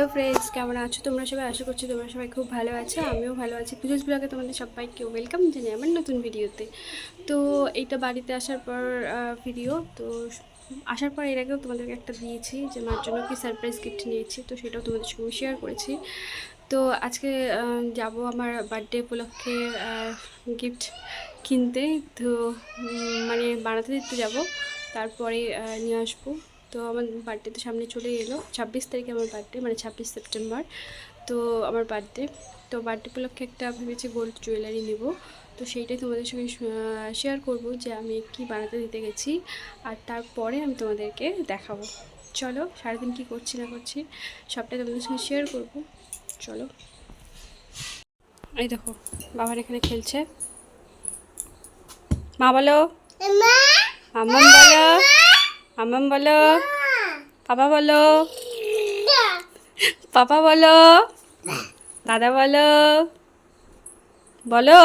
Hello friends, কেমন আছো? তোমরা সবাই আশা করছি তোমরা সবাই খুব ভালো আছো, আমিও ভালো আছি। পুজোস ব্লগে তোমাদের সবাইকে ওয়েলকাম জানাই আমার নতুন ভিডিওতে। তো এইটা বাড়িতে আসার পর ভিডিও তো আসার পর এর আগেও তোমাদেরকে একটা দিয়েছি, যে মার জন্য কি সারপ্রাইজ গিফট নিয়েছি, তো সেটাও তোমাদের সঙ্গে শেয়ার করেছি। তো আজকে যাব আমার বার্থডে উপলক্ষে গিফট কিনতে, তো মানে বানাতে দিতে যাব, তারপরে নিয়ে আসব। তো আমার বার্থডে তো সামনে চলে এলো। ছাব্বিশ তারিখে আমার বার্থডে মানে ছাব্বিশ সেপ্টেম্বর। তো আমার বার্থডে তো বার্থডে উপলক্ষে একটা ভেবেছি গোল্ড জুয়েলারি নেব। তো সেইটাই তোমাদের সঙ্গে শেয়ার করব যে আমি কি বানাতে দিতে গেছি। আর তারপরে আমি তোমাদেরকে দেখাবো। চলো সারাদিন কী করছি না করছি সবটাই তোমাদের সঙ্গে শেয়ার করব। চলো। এই দেখো বাবার এখানে খেলছে। মা বলো। আম্মাম বলো। আম্মাম বলো। পাপা বলো। পাপা বলো। দাদা বলো। বলো।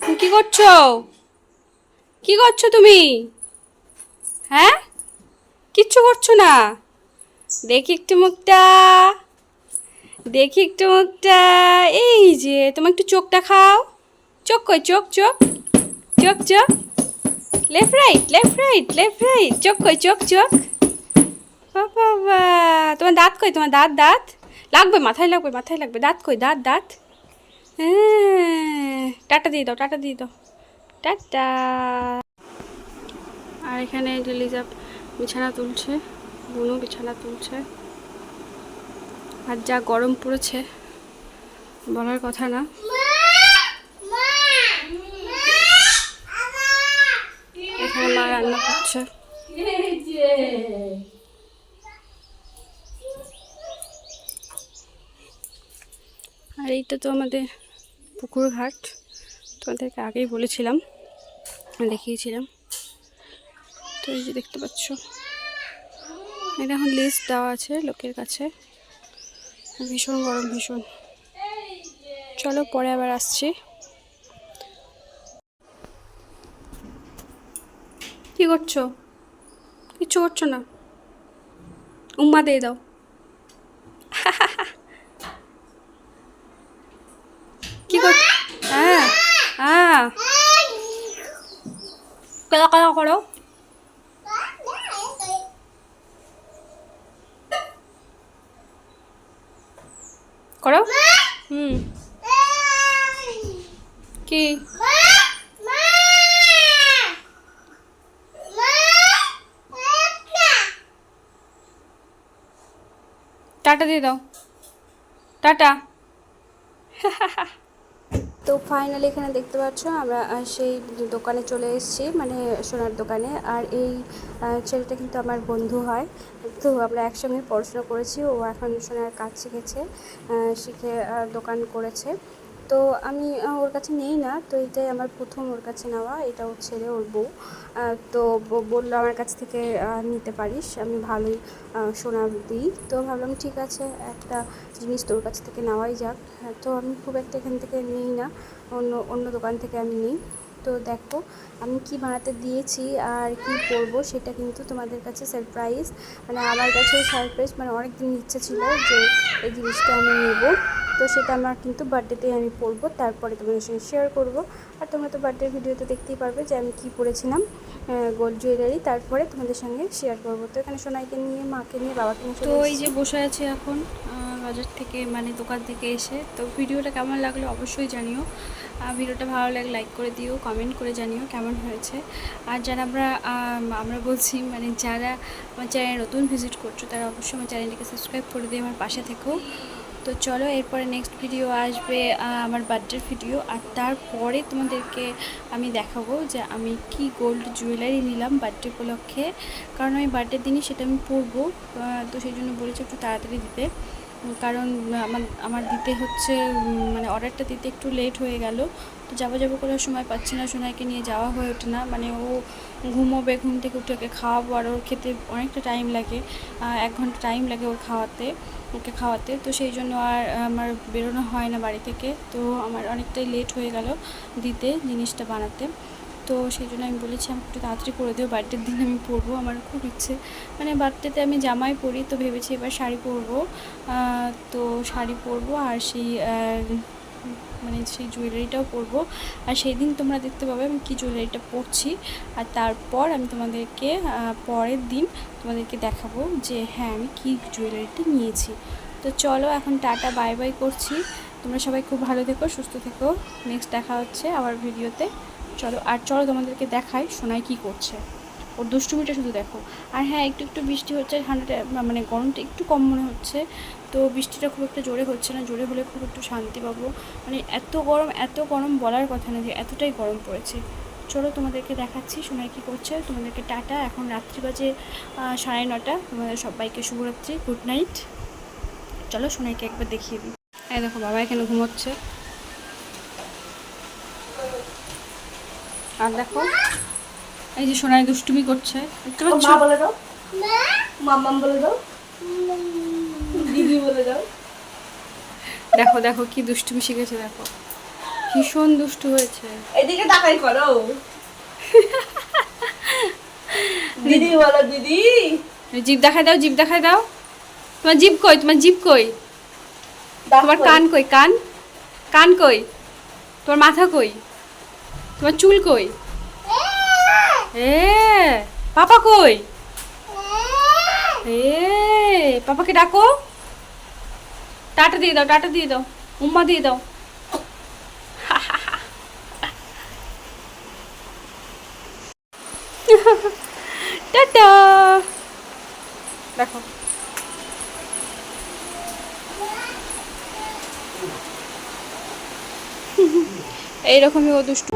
তুমি কি করছ? কি করছ তুমি? হ্যাঁ? কিচ্ছু করছ না? দেখি একটু মুখটা। দেখি একটু মুখটা। এই যে তোমার একটু চোখটা খাও। চোখ কই? চোখ চোখ। চোখ চোখ। Left right left right left right চোখ কই চোখ চোখ বাবা তোমার দাঁত কই? তোমার দাঁত দাঁত? লাগবে, মাথায় লাগবে মাথায় লাগবে। দাঁত কই? দাঁত দাঁত? হ্যাঁ। টাটা দিয়ে দাও, টাটা দিয়ে দাও। টাটা। আর এখানে যে বিছানা তুলছে, বুনু বিছানা তুলছে। আর যা গরম পড়েছে, বলার কথা না। এখানে মা রান্না করছে আর এইটা তো আমাদের পুকুর ঘাট। তোমাদেরকে আগেই বলেছিলাম, দেখিয়েছিলাম। তো এই যে দেখতে পাচ্ছ। এটা এখন লিস্ট দেওয়া আছে লোকের কাছে। ভীষণ গরম, ভীষণ। চলো পরে আবার আসছি। কি করছ? কিচ্ছু করছ না? উম্মা দিয়ে দাও। কি কর হ্যাঁ হ্যাঁ। করো। করো। হুম। কি? টাটা দিয়ে দাও। টাটা। তো ফাইনালি এখানে দেখতে পাচ্ছ আমরা সেই দোকানে চলে এসেছি মানে সোনার দোকানে। আর এই ছেলেটা কিন্তু আমার বন্ধু হয়। তো আমরা একসঙ্গে পড়াশোনা করেছি। ও এখন সোনার কাজ শিখেছে শিখে দোকান করেছে। তো আমি ওর কাছে নেই না তো এটাই আমার প্রথম ওর কাছে নেওয়া এটা ওর ছেলে ওর বউ। তো বলল আমার কাছ থেকে নিতে পারিস আমি ভালোই সোনা দিই। তো ভাবলাম ঠিক আছে একটা জিনিস তোর কাছ থেকে নেওয়াই যাক। হ্যাঁ, তো আমি খুব একটা এখান থেকে নিই না অন্য অন্য দোকান থেকে আমি নিই। তো দেখো আমি কি বানাতে দিয়েছি আর কি করব সেটা কিন্তু তোমাদের কাছে সারপ্রাইজ মানে আমার কাছে সারপ্রাইজ মানে অনেক দিন ইচ্ছে ছিল যে এই জিনিসটা আমি নেব। তো সেটা আমার কিন্তু বার্থডেতেই আমি পরবো তারপরে তোমাদের সঙ্গে শেয়ার করব। আর তোমরা তো বার্থডে ভিডিওতে দেখতেই পারবে যে আমি কি পরেছিলাম গোল্ড জুয়েলারি তারপরে তোমাদের সঙ্গে শেয়ার করব। তো এখানে সোনাইকে নিয়ে মাকে নিয়ে বাবাকে নিয়ে তো এই যে বসে আছি এখন বাজার থেকে মানে দোকান থেকে এসে তো ভিডিওটা কেমন লাগল অবশ্যই জানিও। আর ভিডিওটা ভালো লাগলে লাইক করে দিও কমেন্ট করে জানিও কেমন হয়েছে। আর যারা আমরা আমরা বলছি মানে যারা আমার চ্যানেল নতুন ভিজিট করছ তারা অবশ্যই আমার চ্যানেলটিকে সাবস্ক্রাইব করে দিয়ে আমার পাশে থেকো। তো চলো, এরপরে নেক্সট ভিডিও আসবে আমার বার্থডের ভিডিও আর তারপরে তোমাদেরকে আমি দেখাবো যে আমি কি গোল্ড জুয়েলারি নিলাম বার্থডে উপলক্ষে। কারণ আমি বার্থডের দিনই সেটা আমি পরবো তো সেই জন্য বলেছি একটু তাড়াতাড়ি দিতে। কারণ আমার আমার দিতে হচ্ছে মানে অর্ডারটা দিতে একটু লেট হয়ে গেল। তো যাব যাব করার সময় পাচ্ছি না, সোনাইকে নিয়ে যাওয়া হয়ে ওঠে না। মানে ও ঘুমোবে, ঘুম থেকে উঠে ওকে খাওয়াবো, আর ওর খেতে অনেকটা টাইম লাগে এক ঘণ্টা টাইম লাগে ওর খাওয়াতে। ওকে খাওয়াতে। তো সেই জন্য আর আমার বেরোনো হয় না বাড়ি থেকে। তো আমার অনেকটাই লেট হয়ে গেল দিতে, জিনিসটা বানাতে। তো সেই জন্য আমি বলেছি, আমাকে একটু তাড়াতাড়ি করে দিও বার্থডের দিন আমি পরবো, আমার খুব ইচ্ছে। মানে বার্থডেতে আমি জামাই পরি, তো ভেবেছি এবার শাড়ি পরবো। তো শাড়ি পরবো আর সেই মানে সেই জুয়েলারিটাও পরবো। আর সেই দিন তোমরা দেখতে পাবে আমি কী জুয়েলারিটা পরছি। আর তারপর আমি তোমাদেরকে পরের দিন তোমাদেরকে দেখাবো যে হ্যাঁ আমি কী জুয়েলারিটা নিয়েছি। তো চলো এখন টাটা বাই বাই করছি। তোমরা সবাই খুব ভালো থেকো, সুস্থ থেকো। নেক্সট দেখা হচ্ছে আবার ভিডিওতে চলো, আর চলো তোমাদেরকে দেখাই সোনাই কী করছে। ওর দুষ্টুমিটা শুধু দেখো। আর হ্যাঁ একটু একটু বৃষ্টি হচ্ছে, ঠান্ডাটা মানে গরমটা একটু কম মনে হচ্ছে। তো বৃষ্টিটা খুব একটা জোরে হচ্ছে না, জোরে হলে খুব একটু শান্তি পাবো। মানে এত গরম এত গরম বলার কথা না যে এতটাই গরম পড়েছে। চলো তোমাদেরকে দেখাচ্ছি, সোনাই কী করছে। তোমাদেরকে টাটা, এখন রাত্রি বাজে সাড়ে নটা। তোমাদের সবাইকে শুভরাত্রি, গুড নাইট। চলো সোনাইকে একবার দেখিয়ে দিই। এই দেখো, বাবা এখানে ঘুমোচ্ছে। আর দেখো এই যে সোনাই দুষ্টুমি করছে। দেখতে পাচ্ছ মা বলে দাও। মাম্মাম বলে দাও। দিদি বলে দাও। দেখো দেখো কি দুষ্টুমি শিখেছে দেখো। ভীষণ দুষ্টু হয়েছে। এদিকে তাকাই করো। দিদি বলো দিদি। জিভ দেখাই দাও জিভ দেখাই দাও। তোমার জিভ কই? তোমার জিভ কই? তোমার কান কই? কান? কান কই? তোমার মাথা কই? তোমার চুল কই? এ, পাপা কই? এ, পাপাকে ডাকো। টাটা দিয়ে দাও, টাটা দিয়ে দাও, উম্মা দিয়ে দাও। টাটা। দেখো। এইরকমই ও দুষ্টু।